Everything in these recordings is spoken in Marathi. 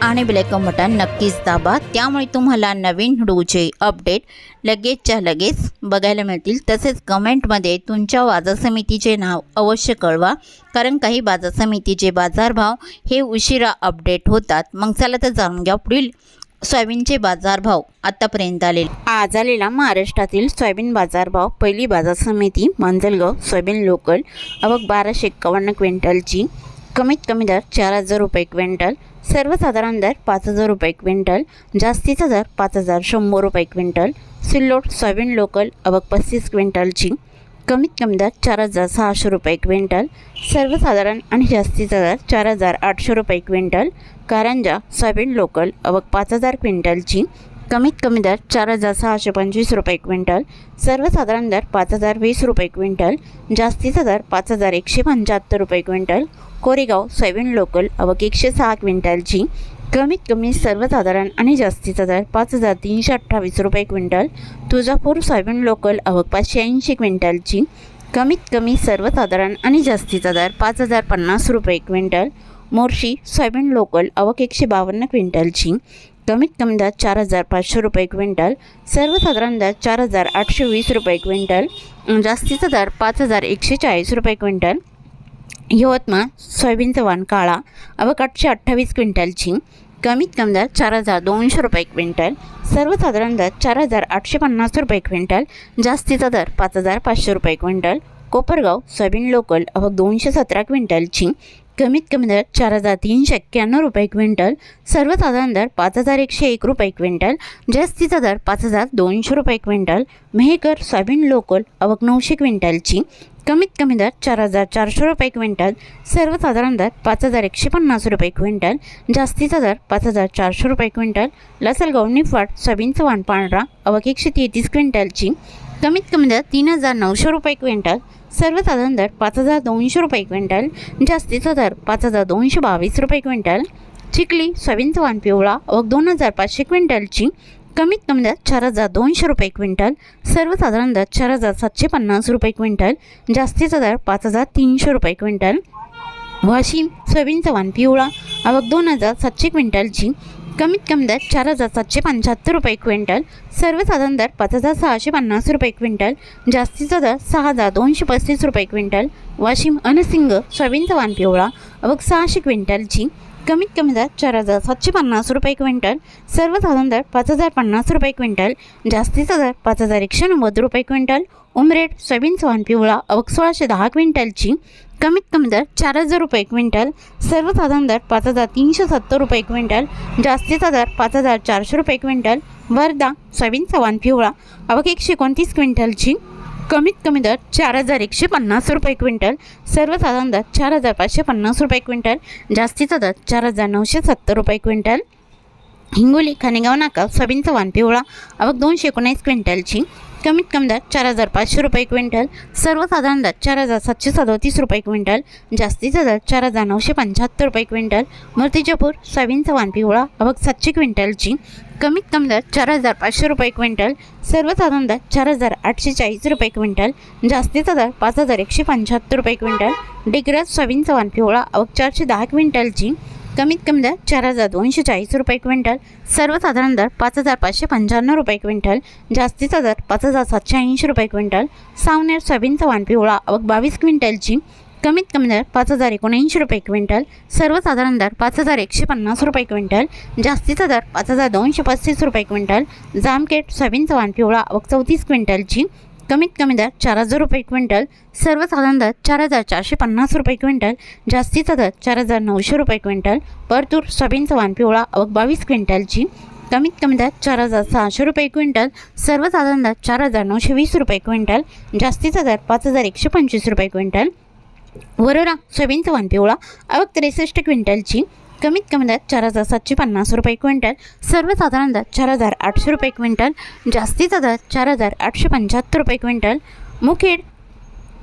आणि बेलायकन बटन नक्कीच दाबा. त्यामुळे तुम्हाला नवीन व्हिडिओचे अपडेट लगेचच्या लगेच बघायला मिळतील. तसेच कमेंटमध्ये तुमच्या बाजार समितीचे नाव अवश्य कळवा. कारण काही बाजार समितीचे बाजारभाव हे उशिरा अपडेट होतात. मग चला तर जाणून घ्या पुढील सोयाबीनचे बाजारभाव आतापर्यंत आलेले. आज आलेला महाराष्ट्रातील सोयाबीन बाजारभाव. पहिली बाजार समिती मांजलगाव सोयाबीन लोकल अवघ बाराशे एक्कावन्न क्विंटलची. कमीत कमी दर चार हजार रुपये क्विंटल सर्वसाधारण दर पाच हजार रुपये क्विंटल जास्तीचा दर पाच हजार शंभर रुपये क्विंटल सिल्लोड सोयाबीन लोकल अबक पस्तीस क्विंटलची. कमीत कमी दर चार हजार सहाशे रुपये क्विंटल सर्वसाधारण आणि जास्तीचा दर चार हजार आठशे रुपये क्विंटल कारंजा सोयाबीन लोकल अबक पाच हजार क्विंटलची. कमीत कमी दर चार हजार सहाशे पंचवीस रुपये क्विंटल. सर्वसाधारण दर पाच हजार वीस रुपये क्विंटल. जास्तीचा दर पाच हजार एकशे पंच्याहत्तर रुपये क्विंटल. कोरेगाव सोयाबीन लोकल अवक एकशे सहा क्विंटलची. कमीत कमी सर्वसाधारण आणि जास्तीचा दर पाच हजार तीनशे अठ्ठावीस रुपये क्विंटल. तुळजापूर सोयाबीन लोकल अवक पाचशे ऐंशी क्विंटलची. कमीत कमी सर्वसाधारण आणि जास्तीचा दर पाच हजार पन्नास रुपये क्विंटल. मोर्शी सोयाबीन लोकल अवक एकशे बावन्न क्विंटलची. कमीत कमी दर चार हजार पाचशे रुपये क्विंटल सर्वसाधारण दर चार हजार आठशे वीस रुपये क्विंटल जास्तीचा दर पाच हजार एकशे चाळीस रुपये क्विंटल. यवतमाळ सोयाबीनचा वाण काळा अवघ आठशे अठ्ठावीस क्विंटलची कमीत कमी दर चार हजार दोनशे रुपये क्विंटल सर्वसाधारण दर चार हजार आठशे पन्नास रुपये क्विंटल जास्तीचा दर पाच हजार पाचशे रुपये क्विंटल. कोपरगाव सोयाबीन लोकल अवघ दोनशे सतरा क्विंटलची कमीत कमी दर चार हजार तीनशे एक्क्याण्णव रुपये क्विंटल सर्वसाधारण दर पाच हजार एकशे एक रुपये क्विंटल जास्तीचा दर पाच हजार दोनशे रुपये क्विंटल मेहकर सोयाबीन लोकल अवक नऊशे क्विंटलची. कमीत कमी दर चार हजार चारशे रुपये क्विंटल सर्वसाधारण दर पाच हजार एकशे पन्नास रुपये क्विंटल जास्तीचा दर पाच हजार चारशे रुपये क्विंटल लसलगाव निफाड सोयाबीनचं वाण पांढरा अवक एकशे तेहतीस क्विंटलची. कमीत कमी दर तीन हजार नऊशे रुपये क्विंटल सर्वसाधारण दर पाच हजार दोनशे रुपये क्विंटल जास्तीचा दर पाच हजार दोनशे बावीस रुपये क्विंटल. चिखली सोयाबीनचं वाण पिवळा व दोन हजार पाचशे क्विंटलची कमीत कमी दर चार हजार दोनशे रुपये क्विंटल सर्वसाधारण दर चार हजार सातशे पन्नास रुपये क्विंटल जास्तीचा दर पाच हजार तीनशे रुपये क्विंटल. वाशिम सोयाबीनचा वाण पिवळा आवक दोन हजार सातशे क्विंटलची कमीत कमी दर चार हजार सातशे पंच्याहत्तर रुपये क्विंटल सर्वसाधारण दर पाच हजार सहाशे पन्नास रुपये क्विंटल जास्तीचा दर सहा हजार दोनशे पस्तीस रुपये क्विंटल वाशिम अनसिंग सोयाबीनचा वाण पिवळा अवघ सहाशे क्विंटलची कमीत कमी दर चार हजार सातशे पन्नास रुपये क्विंटल सर्वसाधारण दर पाच हजार पन्नास रुपये क्विंटल जास्तीचा दर पाच हजार एकशे नव्वद रुपये क्विंटल उमरेट सोयाबीन सोहन पिवळा अवघ सोळाशे दहा क्विंटलची कमीत कमी दर चार हजार रुपये क्विंटल सर्वसाधारण दर पाच हजार तीनशे सत्तर रुपये क्विंटल जास्तीचा दर पाच हजार चारशे रुपये क्विंटल वर्धा सोयाबीन सवान पिवळा अवघ एकशे एकोणतीस क्विंटलची कमीत कमी दर चार हजार एकशे पन्नास रुपये क्विंटल. सर्वसाधारण दर चार हजार पाचशे पन्नास रुपये क्विंटल. जास्तीचा दर चार हजार नऊशे सत्तर रुपये क्विंटल. हिंगोली खानेगाव नाका सोयाबीनचा वाण पिवळा अवघ दोनशे एकोणीस क्विंटलची. कमीत कमी दर चार हजार पाचशे रुपये क्विंटल सर्वसाधारण दर चार हजार सातशे सदोतीस रुपये क्विंटल जास्तीचा दर चार हजार नऊशे पंच्याहत्तर रुपये क्विंटल मूर्तिजापूर सोयाबीनचा वाण पिवळा अवघ सातशे क्विंटलची कमीत कमी दर चार हजार पाचशे रुपये क्विंटल सर्वसाधारण दर चार हजार आठशे चाळीस रुपये क्विंटल जास्तीचा दर पाच हजार एकशे पंच्याहत्तर रुपये क्विंटल डिग्रज सोयाबीनचा वाण पिवळा अवघ चारशे दहा क्विंटलची कमीत कमी दर चार हजार दोनशे चाळीस रुपये क्विंटल. सर्वसाधारण दर पाच हजार पाचशे पंच्याण्णव रुपये क्विंटल. जास्तीचा दर पाच हजार सातशे ऐंशी रुपये क्विंटल. सावनेर सोयाबीनचा वाण पिवळा अवघ बावीस क्विंटलची कमीत कमी दर पाच हजार एकोणऐंशी रुपये क्विंटल. सर्वसाधारण दर पाच हजार एकशे पन्नास रुपये क्विंटल. जास्तीचा दर पाच हजार दोनशे पस्तीस रुपये क्विंटल. जामकेट सोयाबीनचा वाण पिवळा अवघ चौतीस क्विंटलची कमीत कमी दर चार हजार रुपये क्विंटल सर्वसाधारण दर चार हजार चारशे पन्नास रुपये क्विंटल जास्तीचा दर चार हजार नऊशे रुपये क्विंटल परतूर सोयाबीनचा वाण पिवळा अवघ बावीस क्विंटलची कमीत कमी दर चार हजार सहाशे रुपये क्विंटल सर्वसाधारण दर चार हजार नऊशे वीस रुपये क्विंटल जास्तीचा दर पाच हजार एकशे पंचवीस रुपये क्विंटल. वरोरा सोयाबीनचा वाण पिवळा अवघ त्रेसष्ट क्विंटलची कमीत कमी दर चार हजार सातशे पन्नास रुपये क्विंटल. सर्वसाधारण दर चार हजार आठशे रुपये क्विंटल. जास्तीचा दर चार हजार आठशे पंच्याहत्तर रुपये क्विंटल. मुखेड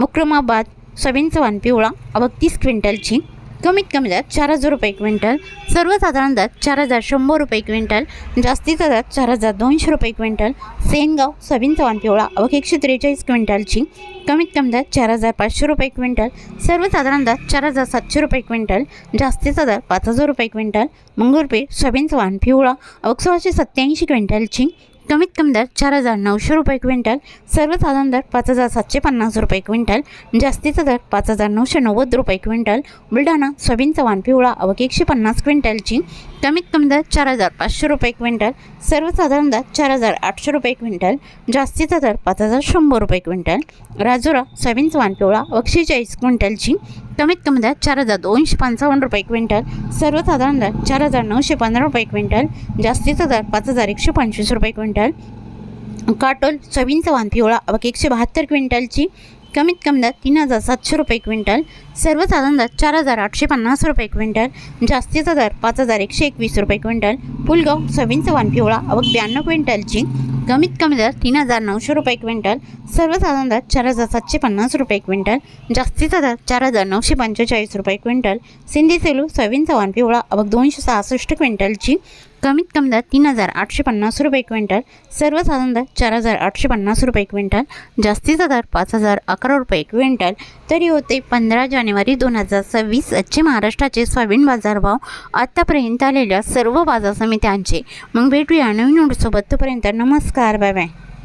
मुक्रमाबाद सोयाबीनचा वाण पिवळा अवक तीस क्विंटलची कमीत कमी दर चार हजार रुपये क्विंटल सर्वसाधारण दर चार हजार शंभर रुपये क्विंटल जास्तीचा दर चार हजार दोनशे रुपये क्विंटल सेनगाव सोयाबीनचा चव्हाण पिवळा अवक एकशे त्रेचाळीस क्विंटलची कमीत कमी दर चार हजार पाचशे रुपये क्विंटल सर्वसाधारण दर चार हजार सातशे रुपये क्विंटल जास्तीचा दर पाच हजार रुपये क्विंटल मंगळपेठ सबिन चव्हाण पिवळा अवघ सोळाशे सत्त्याऐंशी क्विंटलची कमीत कमी दर चार हजार नऊशे रुपये क्विंटल सर्वसाधारण दर पाच हजार सातशे पन्नास रुपये क्विंटल जास्तीचा दर पाच हजार नऊशे नव्वद रुपये क्विंटल बुलढाणा सोयाबीनचा वाण पिवळा अवक एकशे पन्नास क्विंटलची कमीत कमी दर चार हजार पाचशे रुपये क्विंटल सर्वसाधारण दर चार हजार आठशे रुपये क्विंटल जास्तीचा दर पाच हजार शंभर रुपये क्विंटल राजुरा सोयाबीनचा वाण पिवळा एकशे चाळीस क्विंटलची कमीत कमी दर चार हजार दोनशे पंचावन्न रुपये क्विंटल सर्वसाधारण दर चार हजार नऊशे पंधरा रुपये क्विंटल जास्तीचा दर पाच हजार एकशे पंचवीस रुपये क्विंटल. काटोल सोयाबीनचा वाण पिवळा अवक एकशे बहात्तर क्विंटलची कमीत कमी दर तीन हजार सातशे रुपये क्विंटल सर्वसाधारण दर चार हजार आठशे पन्नास रुपये क्विंटल जास्तीचा दर पाच हजार एकशे एकवीस रुपये क्विंटल पुलगाव सोयाबीनचा वाण पिवळा अवघ ब्याण्णव क्विंटलची कमीत कमी दर तीन हजार नऊशे रुपये क्विंटल सर्वसाधारण दर चार हजार सातशे पन्नास रुपये क्विंटल जास्तीचा दर चार हजार नऊशे पंचेचाळीस रुपये क्विंटल सिंधी सेलू सोयाबीनचा वाण पिवळा अवघ दोनशे सहासष्ट क्विंटलची कमीत कमी दर तीन हजार आठशे पन्नास रुपये क्विंटल सर्वसाधारण दर चार हजार आठशे पन्नास रुपये क्विंटल जास्तीचा दर पाच हजार अकरा रुपये क्विंटल. तरी होते पंधरा जानेवारी दोन हजार सव्वीस आजचे महाराष्ट्राचे सोयाबीन बाजारभाव आत्तापर्यंत आलेल्या सर्व बाजार मी त्यांचे. मग भेटूया नवीन नोटसोबत. तोपर्यंत नमस्कार बाय बाय.